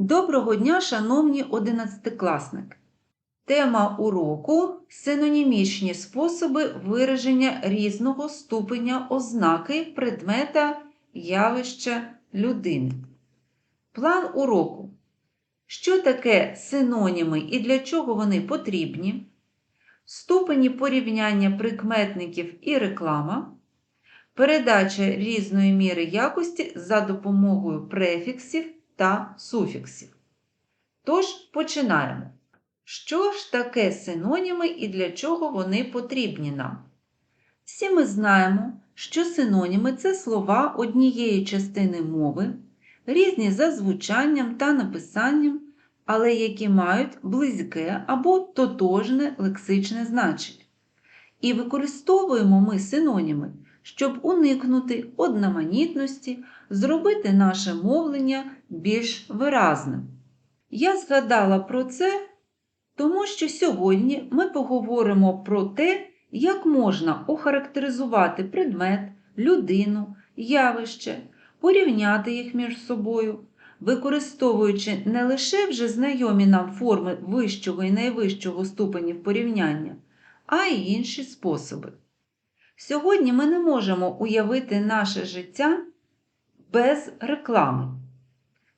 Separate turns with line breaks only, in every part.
Доброго дня, шановні одинадцятикласники! Тема уроку синонімічні способи вираження різного ступеня ознаки предмета явища людини. План уроку. Що таке синоніми і для чого вони потрібні? Ступені порівняння прикметників і реклама. Передача різної міри якості за допомогою префіксів та суфіксів. Тож починаємо. Що ж таке синоніми і для чого вони потрібні нам? Всі ми знаємо, що синоніми це слова однієї частини мови, різні за звучанням та написанням, але які мають близьке або тотожне лексичне значення. І використовуємо ми синоніми, щоб уникнути одноманітності, зробити наше мовлення більш виразним. Я згадала про це, тому що сьогодні ми поговоримо про те, як можна охарактеризувати предмет, людину, явище, порівняти їх між собою, використовуючи не лише вже знайомі нам форми вищого і найвищого ступенів порівняння, а й інші способи. Сьогодні ми не можемо уявити наше життя без реклами.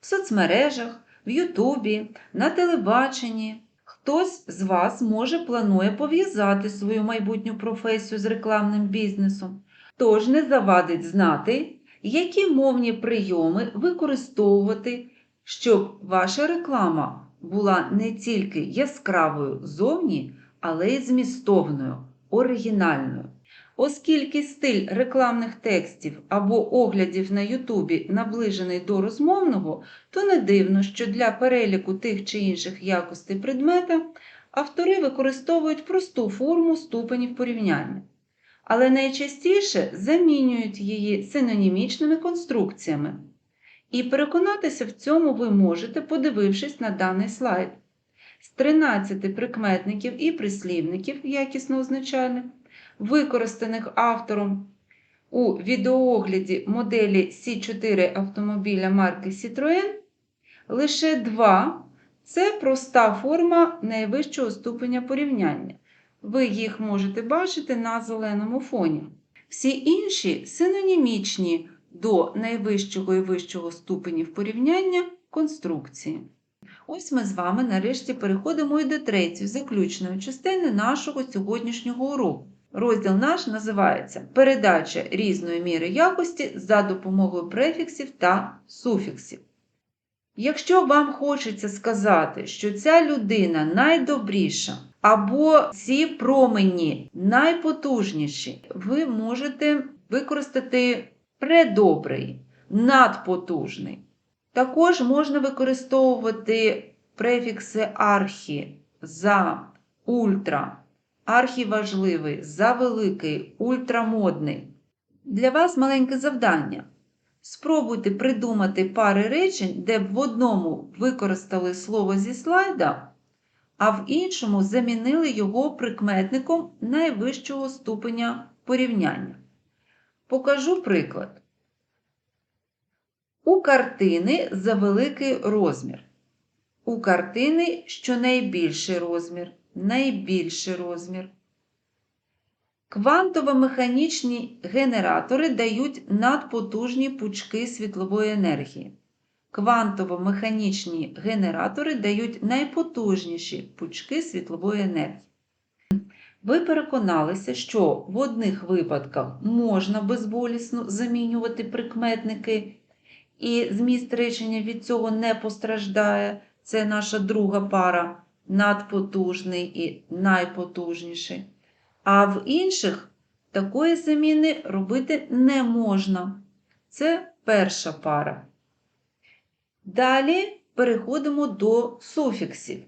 В соцмережах, в Ютубі, на телебаченні. Хтось з вас може планує пов'язати свою майбутню професію з рекламним бізнесом. Тож не завадить знати, які мовні прийоми використовувати, щоб ваша реклама була не тільки яскравою зовні, але й змістовною, оригінальною. Оскільки стиль рекламних текстів або оглядів на Ютубі наближений до розмовного, то не дивно, що для переліку тих чи інших якостей предмета автори використовують просту форму ступенів порівняння, але найчастіше замінюють її синонімічними конструкціями. І переконатися в цьому ви можете, подивившись на даний слайд. З 13 прикметників і прислівників якісно означальних використаних автором у відеоогляді моделі C4 автомобіля марки Citroën, лише два це проста форма найвищого ступеня порівняння. Ви їх можете бачити на зеленому фоні. Всі інші синонімічні до найвищого і вищого ступенів порівняння конструкції. Ось ми з вами нарешті переходимо і до третьої заключної частини нашого сьогоднішнього уроку. Розділ наш називається Передача різної міри якості за допомогою префіксів та суфіксів. Якщо вам хочеться сказати, що ця людина найдобріша, або ці промені найпотужніші, ви можете використати предобрий, надпотужний. Також можна використовувати префікси архі за ультра архіважливий, завеликий, ультрамодний. Для вас маленьке завдання. Спробуйте придумати пари речень, де б в одному використали слово зі слайда, а в іншому замінили його прикметником найвищого ступеня порівняння. Покажу приклад. У картини завеликий розмір. У картини щонайбільший розмір найбільший розмір. Квантово-механічні генератори дають надпотужні пучки світлової енергії. Квантово-механічні генератори дають найпотужніші пучки світлової енергії. Ви переконалися, що в одних випадках можна безболісно замінювати прикметники, і зміст речення від цього не постраждає. Це наша друга пара надпотужний і найпотужніший. А в інших такої заміни робити не можна. Це перша пара. Далі переходимо до суфіксів.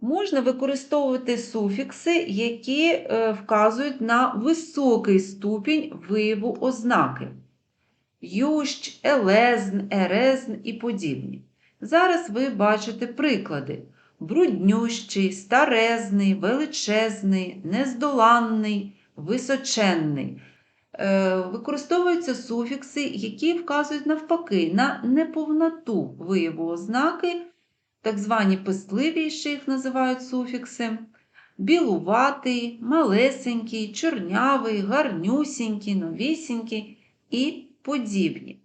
Можна використовувати суфікси, які е, вказують на високий ступінь вияву ознаки. Ющ, елезн, ерезн і подібні. Зараз ви бачите приклади бруднющий, старезний, величезний, нездоланний, височенний. е, використовуються суфікси, які вказують навпаки на неповноту вияву ознаки, так звані пестливі, ще їх називають суфікси, білуватий, малесенький, чорнявий, гарнюсінький, новісінький і подібні.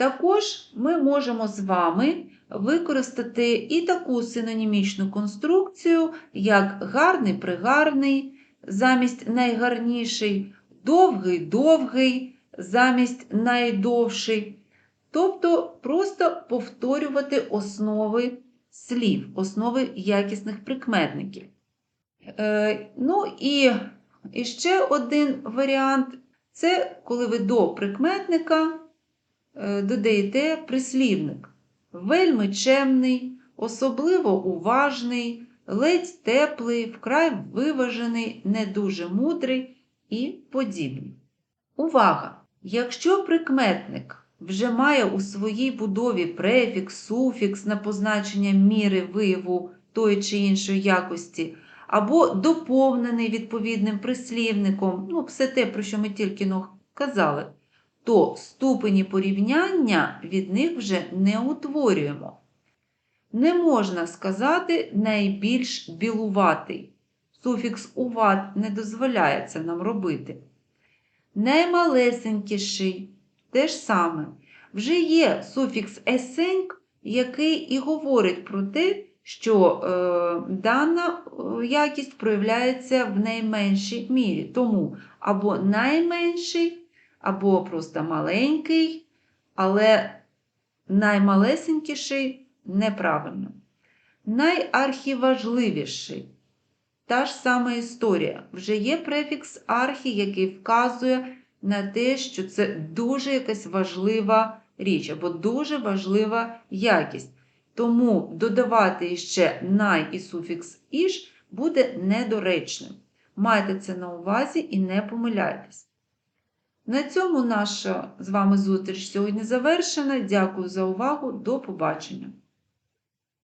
Також ми можемо з вами використати і таку синонімічну конструкцію, як гарний пригарний замість найгарніший, довгий довгий замість найдовший. Тобто просто повторювати основи слів, основи якісних прикметників. Е, ну і, і ще один варіант це коли ви до прикметника додаєте прислівник. Вельми чемний, особливо уважний, ледь теплий, вкрай виважений, не дуже мудрий і подібні. Увага! Якщо прикметник вже має у своїй будові префікс, суфікс на позначення міри вияву тої чи іншої якості, або доповнений відповідним прислівником, ну, все те, про що ми тільки казали, то ступені порівняння від них вже не утворюємо. Не можна сказати найбільш білуватий. Суфікс уват не дозволяє це нам робити. Наймалесенькіший те ж саме. Вже є суфікс есеньк, який і говорить про те, що е, дана е, якість проявляється в найменшій мірі. Тому або найменший, або просто маленький, але наймалесенькіший неправильно. Найархіважливіший. Та ж сама історія. Вже є префікс архі, який вказує на те, що це дуже якась важлива річ або дуже важлива якість. Тому додавати ще най і суфікс іш буде недоречним. Майте це на увазі і не помиляйтесь. На цьому наша з вами зустріч сьогодні завершена. Дякую за увагу. До побачення!